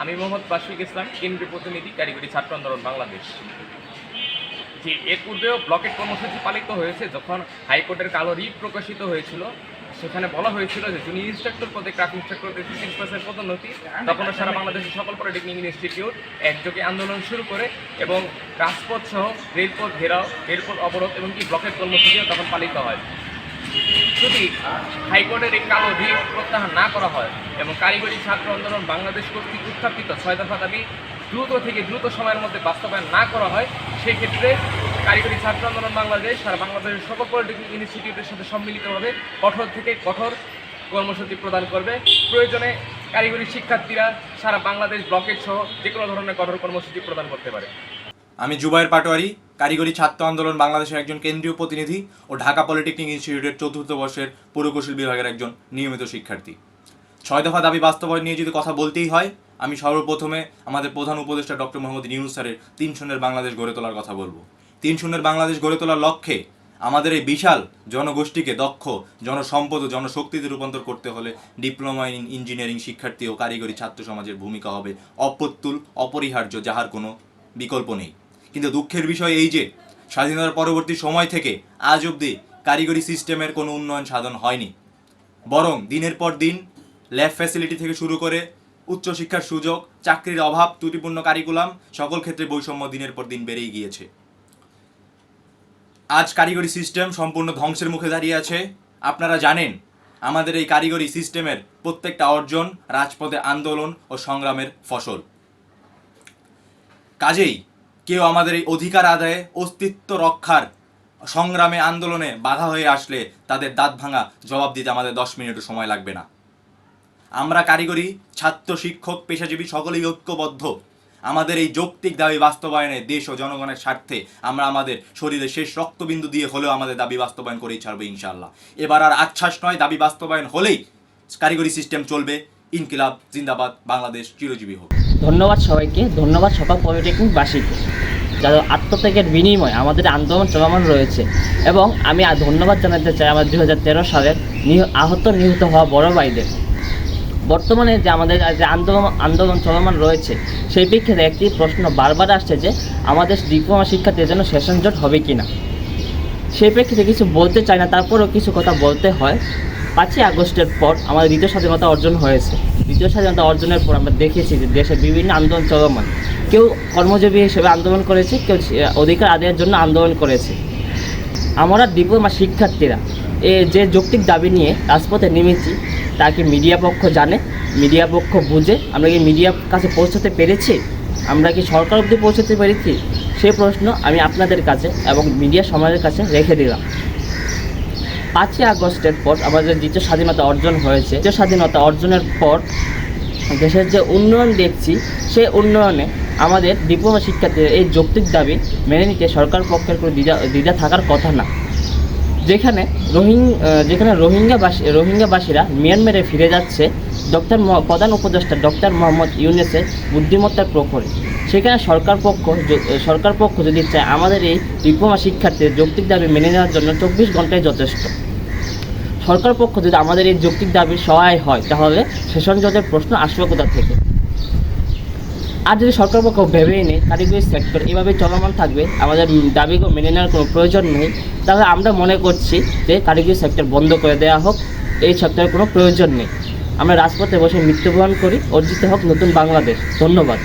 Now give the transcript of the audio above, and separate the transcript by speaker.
Speaker 1: আমি মোহাম্মদ বাশিক ইসলাম, কেন্দ্রীয় প্রতিনিধি, কারিগরি ছাত্র আন্দোলন বাংলাদেশ। যে এর পূর্বেও ব্লকেট কর্মসূচি পালিত হয়েছে, যখন হাইকোর্টের কালো রিট প্রকাশিত হয়েছিল। সেখানে বলা হয়েছিল যে জুনিয়র ইনস্ট্রাক্টর পদে ক্রাফট ইনস্ট্রাক্টরদের তিরিশ পার্সেন্ট পদোন্নতি, তখনও সারা বাংলাদেশের সকল পলিটেকনিক ইনস্টিটিউট একযোগে আন্দোলন শুরু করে এবং রাজপথ সহ রেলপথ ঘেরাও, রেলপথ অবরোধ এবং কি ব্লকেট কর্মসূচিও তখন পালিত হয়। যদি হাইকোর্টের এই কালো রিট প্রত্যাহার না করা হয় এবং কারিগরি ছাত্র আন্দোলন বাংলাদেশ কর্তৃক উত্থাপিত ছয় দফা দাবি দ্রুত থেকে দ্রুত সময়ের মধ্যে বাস্তবায়ন না করা হয় সেই ক্ষেত্রে কারিগরি ছাত্র আন্দোলন বাংলাদেশ সারা বাংলাদেশের সকল পলিটেকনিক ইনস্টিটিউটের সাথে সম্মিলিতভাবে কঠোর থেকে কঠোর কর্মসূচি প্রদান করবে। প্রয়োজনে কারিগরি শিক্ষার্থীরা সারা বাংলাদেশ ব্লকেট সহ যে কোনো ধরনের কঠোর কর্মসূচি প্রদান করতে পারে।
Speaker 2: আমি জুবাইর পাটোয়ারি কারিগরি ছাত্র আন্দোলন বাংলাদেশের একজন কেন্দ্রীয় প্রতিনিধি ও ঢাকা পলিটেকনিক ইনস্টিটিউটের চতুর্থ বর্ষের পুরকৌশল বিভাগের একজন নিয়মিত শিক্ষার্থী। ছয় দফা দাবি বাস্তবায়ন নিয়ে যদি কথা বলতেই হয়, আমি সর্বপ্রথমে আমাদের প্রধান উপদেষ্টা ডক্টর মোহাম্মদ ইউনুস স্যারের তিন শূন্যের বাংলাদেশ গড়ে তোলার কথা বলব। তিন শূন্যের বাংলাদেশ গড়ে তোলার লক্ষ্যে আমাদের এই বিশাল জনগোষ্ঠীকে দক্ষ, জনসম্পদ ও জনশক্তিতে রূপান্তর করতে হলে ডিপ্লোমা ইন ইঞ্জিনিয়ারিং শিক্ষার্থী ও কারিগরি ছাত্র সমাজের ভূমিকা হবে অপ্রতুল, অপরিহার্য, যাহার কোনো বিকল্প নেই। কিন্তু দুঃখের বিষয় এই যে, স্বাধীনতার পরবর্তী সময় থেকে আজ অবধি কারিগরি সিস্টেমের কোনো উন্নয়ন সাধন হয়নি। বরং দিনের পর দিন ল্যাব ফ্যাসিলিটি থেকে শুরু করে উচ্চশিক্ষার সুযোগ, চাকরির অভাব, ত্রুটিপূর্ণ কারিকুলাম সকল ক্ষেত্রে বৈষম্য দিনের পর দিন বেড়েই গিয়েছে। আজ কারিগরি সিস্টেম সম্পূর্ণ ধ্বংসের মুখে দাঁড়িয়ে আছে। আপনারা জানেন, আমাদের এই কারিগরি সিস্টেমের প্রত্যেকটা অর্জন, রাজপথে আন্দোলন ও সংগ্রামের ফসল। কাজেই কেউ আমাদের এই অধিকার আদায়ে অস্তিত্ব রক্ষার সংগ্রামে, আন্দোলনে বাধা হয়ে আসলে তাদের দাঁত ভাঙা জবাব দিতে আমাদের দশ মিনিটও সময় লাগবে না। আমরা কারিগরি, ছাত্র, শিক্ষক, পেশাজীবী সকলেই ঐক্যবদ্ধ। আমাদের এই যৌক্তিক দাবি বাস্তবায়নে দেশ ও জনগণের স্বার্থে আমরা আমাদের শরীরে শেষ রক্তবিন্দু দিয়ে হলেও আমাদের দাবি বাস্তবায়ন করেই ছাড়বো ইনশাল্লাহ এবার আর আচ্ছ্বাস নয়, দাবি বাস্তবায়ন হলেই কারিগরি সিস্টেম চলবে। ইনকিলাব, জিন্দাবাদ, বাংলাদেশ চিরজীবী হোক।
Speaker 3: ধন্যবাদ সবাইকে, ধন্যবাদ সকল পলিটেকনিকবাসীকে যাদের আত্মত্যাগের বিনিময়ে আমাদের আন্দোলন চলমান রয়েছে। এবং আমি ধন্যবাদ জানাতে চাই আমার দু হাজার তেরো সালের আহত নিহত হওয়া বড় ভাইদের। বর্তমানে যে আমাদের যে আন্দোলন আন্দোলন চলমান রয়েছে, সেই প্রেক্ষিতে একটি প্রশ্ন বারবার আসছে যে, আমাদের ডিপ্লোমা শিক্ষার্থীদের জন্য সেশন জট হবে কি না সেই প্রেক্ষিতে কিছু বলতে চাই না, তারপরেও কিছু কথা বলতে হয়। পাঁচই আগস্টের পর আমাদের দ্বিতীয় স্বাধীনতা অর্জন হয়েছে। দ্বিতীয় স্বাধীনতা অর্জনের পর আমরা দেখেছি যে দেশে বিভিন্ন আন্দোলন চলমান। কেউ কর্মজীবী হিসেবে আন্দোলন করেছে, কেউ অধিকার আদায়ের জন্য আন্দোলন করেছে। আমরা ডিপ্লোমা শিক্ষার্থীরা, এ যে যৌক্তিক দাবি নিয়ে রাজপথে নেমেছি, তা কি মিডিয়া পক্ষ জানে? মিডিয়া পক্ষ বুঝে? আমরা কি মিডিয়ার কাছে পৌঁছাতে পেরেছি? আমরা কি সরকার অবধি পৌঁছাতে পেরেছি? সে প্রশ্ন আমি আপনাদের কাছে এবং মিডিয়া সমাজের কাছে রেখে দিলাম। পাঁচই আগস্টের পর আমাদের দ্বিতীয় স্বাধীনতা অর্জন হয়েছে, দ্বিতীয় স্বাধীনতা অর্জনের পর দেশের যে উন্নয়ন দেখছি, সেই উন্নয়নে আমাদের ডিপ্লোমা শিক্ষার্থীদের এই যৌক্তিক দাবি মেনে নিতে সরকার পক্ষের কোনো দ্বিধা দ্বিধা থাকার কথা না। যেখানে রোহিং যেখানে রোহিঙ্গাবাসী, রোহিঙ্গাবাসীরা মিয়ানমারে ফিরে যাচ্ছে, ডক্টর প্রধান উপদেষ্টা ডক্টর মোহাম্মদ ইউনেসের বুদ্ধিমত্তার প্রখরে সেখানে সরকার পক্ষ সরকার পক্ষ যদি চায় আমাদের এই ডিপ্লোমা শিক্ষার্থীদের যৌক্তিক দাবি মেনে নেওয়ার জন্য চব্বিশ ঘন্টায় যথেষ্ট। সরকার পক্ষ যদি আমাদের এই যৌক্তিক দাবির সহায় হয়, তাহলে সেশন জজের প্রশ্ন আসবে কোথা থেকে? আর যদি সরকার পক্ষ ভেবেই নেই কারিগরি সেক্টর এভাবে চলমান থাকবে, আমাদের দাবিকে মেনে নেওয়ার কোনো প্রয়োজন নেই, তাহলে আমরা মনে করছি যে কারিগরি সেক্টর বন্ধ করে দেওয়া হোক, এই সেক্টরের কোনো প্রয়োজন নেই। আমরা রাজপথে বসে মৃত্যুবরণ করি, অর্জিত হোক নতুন বাংলাদেশ। ধন্যবাদ।